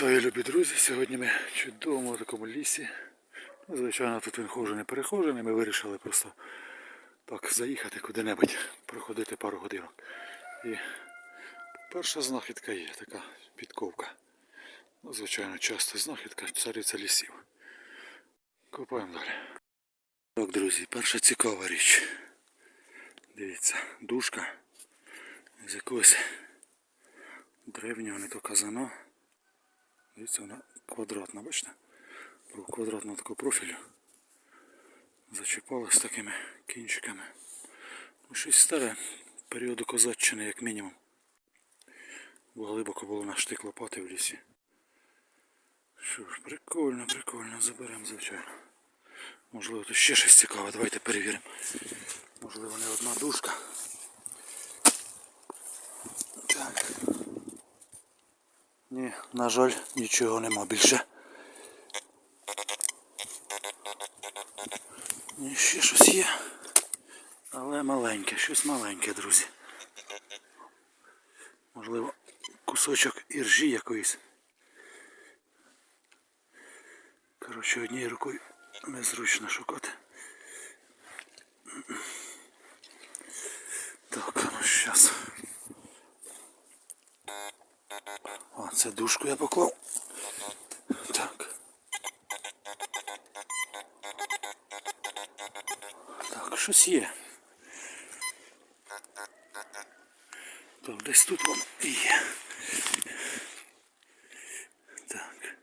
Вітаю, любі друзі! Сьогодні ми чудовому такому лісі. Ну, Звичайно, тут він хожий не перехожений. Ми вирішили просто так заїхати куди-небудь, проходити пару годинок. І перша знахідка є така підковка. Ну, звичайно, часто знахідка цариця лісів. Копаємо далі. Так, друзі, перша цікава річ. Дивіться, дужка з якогось древнього не то казана. Дивіться, вона квадратна, бачите? Квадратного такого профілю. Зачіпалась такими кінчиками. Ну, щось старе, періоду козаччини, як мінімум. Бо глибоко було на штик лопати в лісі. Що ж, прикольно, прикольно, заберемо, звичайно. Можливо, тут ще щось цікаве, давайте перевіримо. Можливо, не одна дужка. Так. Ні, на жаль, нічого нема більше. Ні, ще щось є. Але маленьке, щось маленьке, друзі. Можливо, кусочок іржі якоїсь. Коротше, однією рукою незручно шукати. Так, ну щас. О, це дужку я поклав. Так. Так, щось є. Так, десь тут воно є. Так.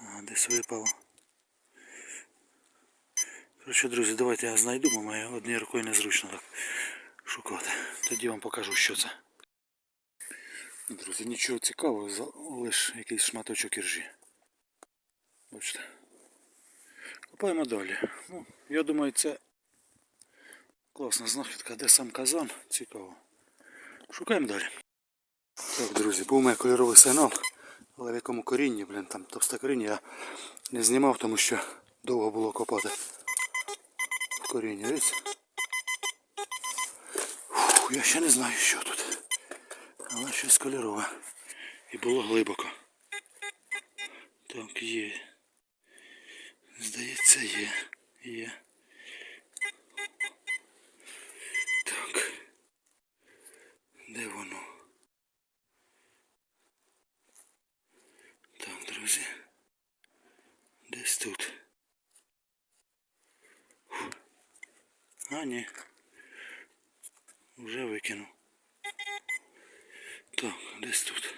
А, десь випало. Коротше, друзі, давайте я знайду, бо мені однією рукою незручно так шукати. Тоді вам покажу, що це. Друзі, нічого цікавого, лише якийсь шматочок іржі. Бачите. Копаємо далі. Ну, я думаю, це класна знахідка, де сам казан. Цікаво. Шукаємо далі. Так, друзі, був мене кольоровий сигнал, але в якому корінні, блін, там товсте коріння я не знімав, тому що довго було копати в корінні. Я ще не знаю, що тут. Але щось кольорове. І було глибоко. Так, є. Здається, є. Є. Так. Де воно? Так, друзі. Десь тут. А, ні. Вже викинув. Десь тут.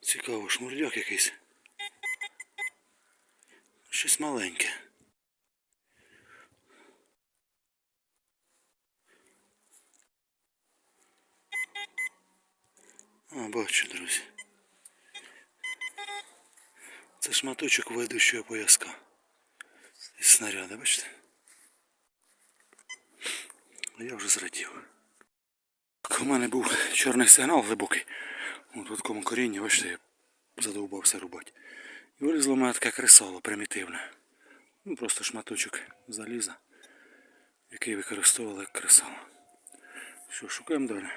Цікаво, шмурдяк якийсь. Щось маленьке. А, бачу, друзі. Це шматочок ведущого пояска. Із снаряда, бачите? Я вже зрадів. Так, У мене був чорний сигнал глибокий. От в такому корінні, бачите, я задовбався рубати. І вилізло в мене таке кресало примітивне. Ну, просто шматочок заліза, який використовували як кресало. Що, шукаємо далі.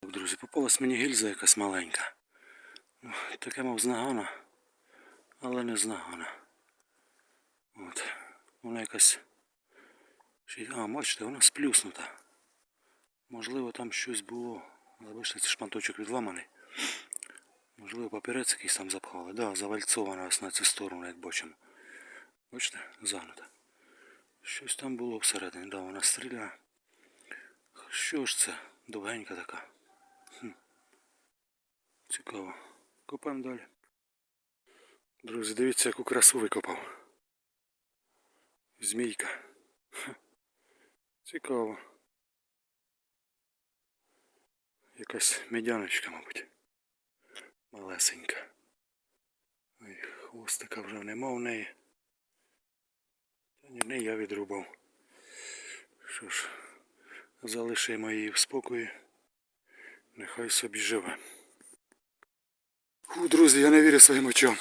Так, друзі, попалась мені гільза якась маленька. Ну, Таке мав з нагана, але не з нагана. От. Вона якась. А, бачите, вона сплюснута. Можливо, там щось було. Цей шматочок відламаний. Можливо, папірець якийсь там запхали. Да, завальцована ось на цю сторону, як бачимо. Бачите, загнута. Щось там було всередині, да, вона стріляє. Що ж це? Довгенька така. Хм. Цікаво. Копаємо далі. Друзі, дивіться, яку красу викопав. Змійка. Цікаво. Якась медяночка, мабуть. Малесенька. Ой, хвостика вже нема в неї. Та ні, не я відрубав. Що ж, залишимо її в спокої. Нехай собі живе. Фу, друзі, я не вірю своїм очам.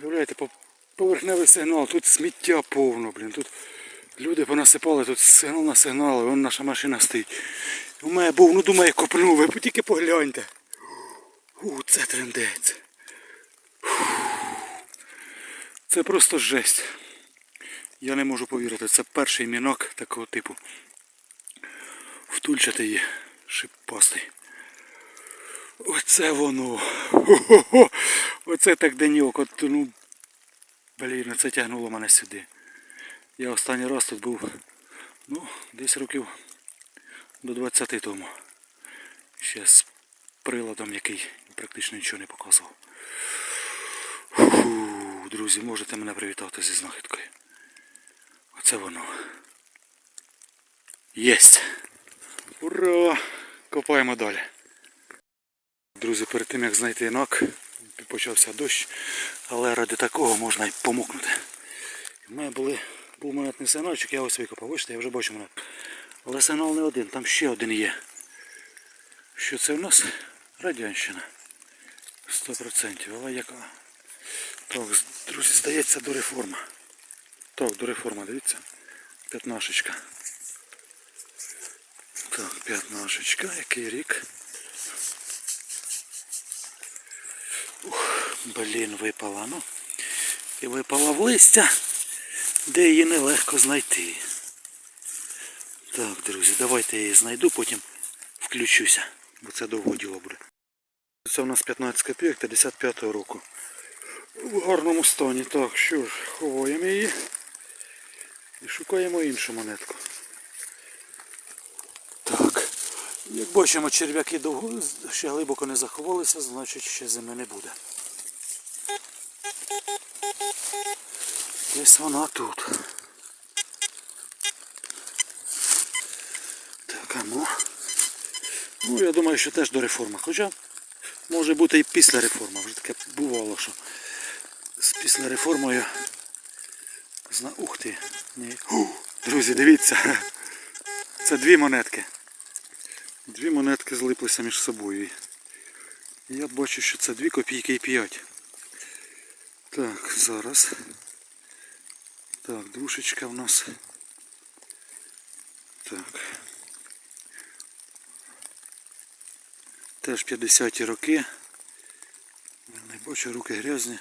Уявляєте, поверхневий сигнал, тут сміття повно, блін. Тут люди понасипали, тут сигнал на сигнал, вон наша машина стоїть. У мене був, ну думаю, копнув, ви тільки погляньте. У, це трендець. Це просто жесть. Я не можу повірити, це перший мінок такого типу. Втульчатий є, шипастий. Оце воно. Хо-хо-хо. Оце так деньок. От, ну, блін, це тягнуло мене сюди. Я останній раз тут був, ну, десь років до 20 тому. Ще з приладом, який практично нічого не показував. Фу, друзі, можете мене привітати зі знахідкою. Оце воно. Єсть! Ура! Копаємо далі. Друзі, перед тим як знайти інак, почався дощ, але ради такого можна й помокнути. Мене були, був монетний я ось викопав. Бачите, я вже бачу монет. Але сигнал не один, там ще один є. Що це в нас? Радянщина. 100%. Але яка? Так, друзі, здається, до реформи. Так, до реформи, дивіться. П'ятнашечка. Так, п'ятнашечка, який рік? Ух, блін, випала, ну. І випала в листя, де її нелегко знайти. Так, друзі, давайте я її знайду, потім включуся, бо це довго діло буде. Це у нас 15 копійок 55-го року. В гарному стані. Так, що ж, ховаємо її і шукаємо іншу монетку. Так. Як бачимо, черв'яки довго ще глибоко не заховалися, значить ще зими не буде. Десь вона тут. Так, а ну. Ну, я думаю, що теж до реформи. Хоча може бути і після реформи. Вже таке бувало, що з після реформою. Зна... Ух ти! Ні. Ух, друзі, дивіться. Це дві монетки. Дві монетки злиплися між собою. Я бачу, що це 2 копійки і 5. Так, зараз. Так, душечка в нас. Так. Теж 50-ті роки. Не бачу, руки грязні.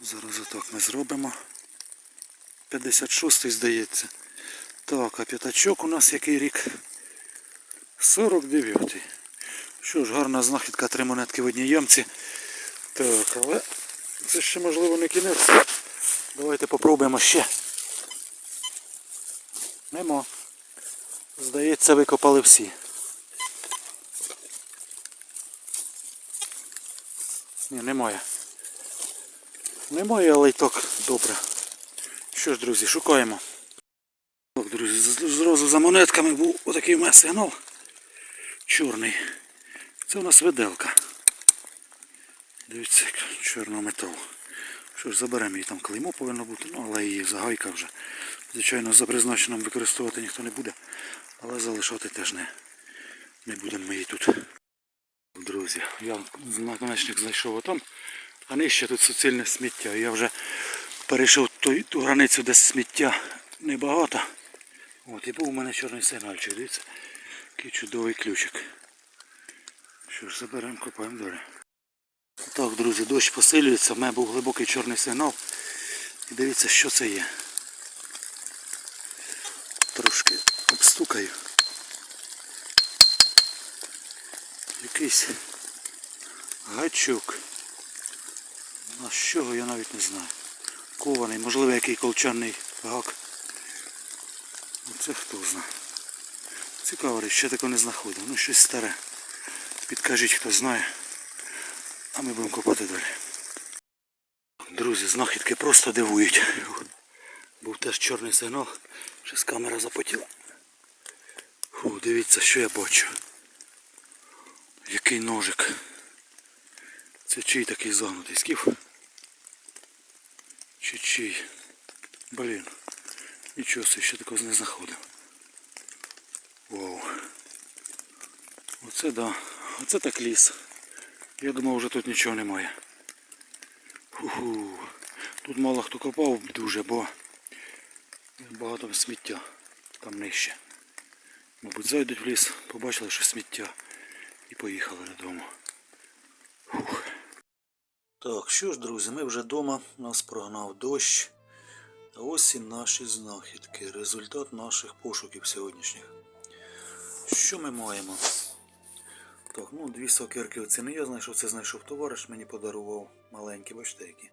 Зараз отак ми зробимо. 56-й здається. Так, а п'ятачок у нас який рік? 49-й. Що ж, гарна знахідка, три монетки в одній ямці. Так, але це ще можливо не кінець. Давайте попробуємо ще. Нема. Здається, викопали всі. Ні, немає. Немає, але й так добре. Що ж, друзі, шукаємо. Так, друзі, зразу за монетками був отакий у мене сигнал. Чорний. Це у нас виделка. Дивіться, чорного металу. Що ж, заберемо її там клеймо повинно бути, ну але її загайка вже. Звичайно, за призначенням використовувати ніхто не буде, але залишати теж не, не будемо ми її тут. Друзі, я наконечник знайшов отам, а нижче тут суцільне сміття. Я вже перейшов ту, ту границю, де сміття небагато. От, і був у мене чорний сигнальчик, дивіться. Який чудовий ключик. Що ж, заберемо, копаємо далі. Так, друзі, дощ посилюється, в мене був глибокий чорний сигнал. І дивіться, що це є. Трошки обстукаю. Якийсь гачок. А з чого я навіть не знаю. Кований, можливо, який колчаний гак. Це хто знає. Цікаво, ще такого не знаходив. Ну щось старе. Підкажіть, хто знає. А ми будемо копати далі. Друзі, знахідки просто дивують. Був теж чорний сигнал. Щось камера запотіла. Фу, дивіться, що я бачу. Який ножик. Це чий такий загнутий скіф? Чи чий? Блін. Нічого собі, ще такого не знаходив. Вау. Оце да. Оце так ліс. Я думав, вже тут нічого немає. Ху-ху. Тут мало хто копав дуже, бо багато сміття там нижче. Мабуть, зайдуть в ліс, побачили, що сміття і поїхали додому. Фух. Так, що ж, друзі, ми вже вдома, нас прогнав дощ. А ось і наші знахідки. Результат наших пошуків сьогоднішніх. Що ми маємо? Так, ну дві сокирки оце не я знайшов, це знайшов товариш, мені подарував маленькі, бачите які.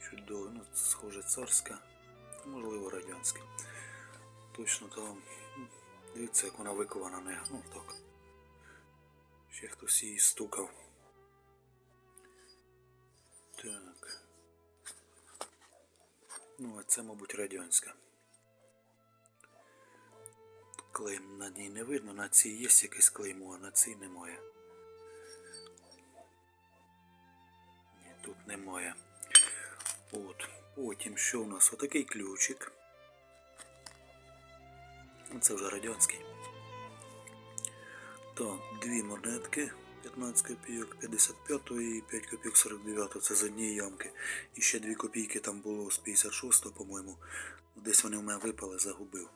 Чудово, ну схоже царська, можливо радянська. Точно там. ну, Дивіться, як вона викована не. Ну так. Ще хтось її стукав. Так. Ну, а це, мабуть, радянська. Клейм на ній не видно, на цій є якесь клеймо, а на цій немає. Ні, тут немає. От. Потім що у нас? Отакий ключик. Це вже радянський. Так, дві монетки. 15 копійок 55 і 5 копійок 49 це з однієї ямки. І ще 2 копійки там було з 56 по-моєму. Десь вони в мене випали, загубив.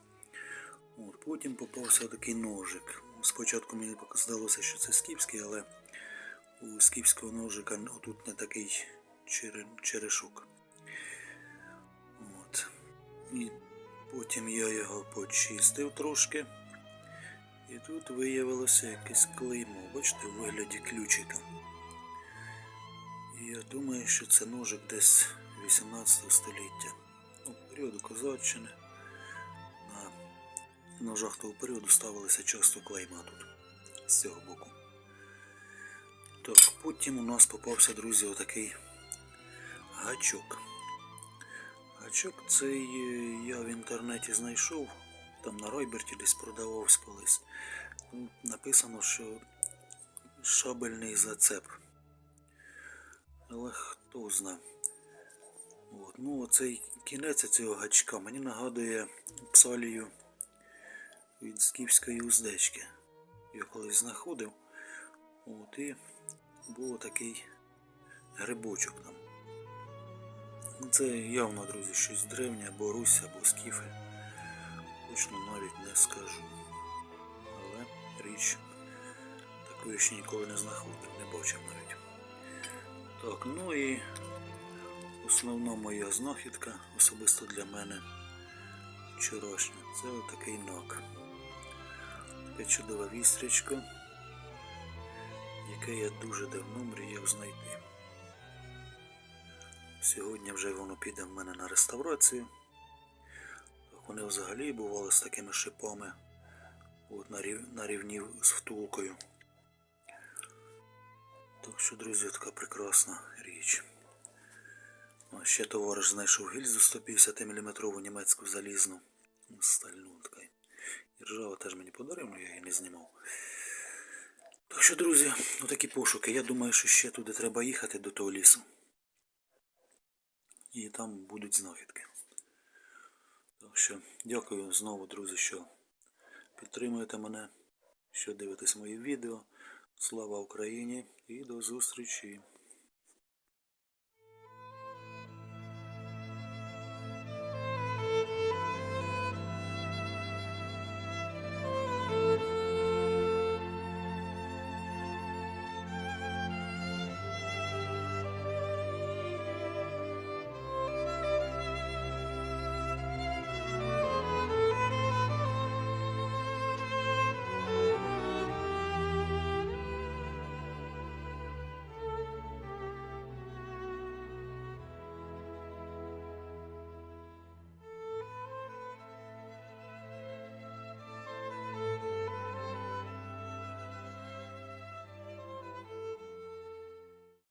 От, потім попався такий ножик. Спочатку мені здалося, що це скіфський, але у скіфського ножика отут не такий чере- черешок. От. І потім я його почистив трошки. І тут виявилося якесь клеймо, бачите, у вигляді ключика. І я думаю, що це ножик десь 18 століття. Ну, періоду козаччини. На ножах того періоду ставилися часто клейма тут з цього боку. Так, потім у нас попався, друзі, отакий гачок. Гачок цей е, я в інтернеті знайшов, там на Ройберті десь продавався колись. Написано, що шабельний зацеп. Але хто зна. От. Ну, оцей кінець цього гачка мені нагадує псалію від скіфської уздечки. Я колись знаходив. От, і був такий грибочок там. Ну, Це явно, друзі, щось древнє, або Русь, або скіфи. Точно навіть не скажу. Але річ такої ще ніколи не знаходив, не бачив навіть. Так, ну і основна моя знахідка, особисто для мене вчорашня, це отакий нак. Таке чудове вістрячко, яке я дуже давно мріяв знайти. Сьогодні вже воно піде в мене на реставрацію. Так вони взагалі бували з такими шипами от, на, рів, на рівні з втулкою. Так що, друзі, така прекрасна річ. А ще товариш знайшов гільзу 150 мм німецьку залізну. Стальну така. І ржава теж мені подарив, але я її не знімав. Так що, друзі, отакі пошуки. Я думаю, що ще туди треба їхати до того лісу. І там будуть знахідки. Так що дякую знову, друзі, що підтримуєте мене, що дивитесь мої відео. Слава Україні і до зустрічі!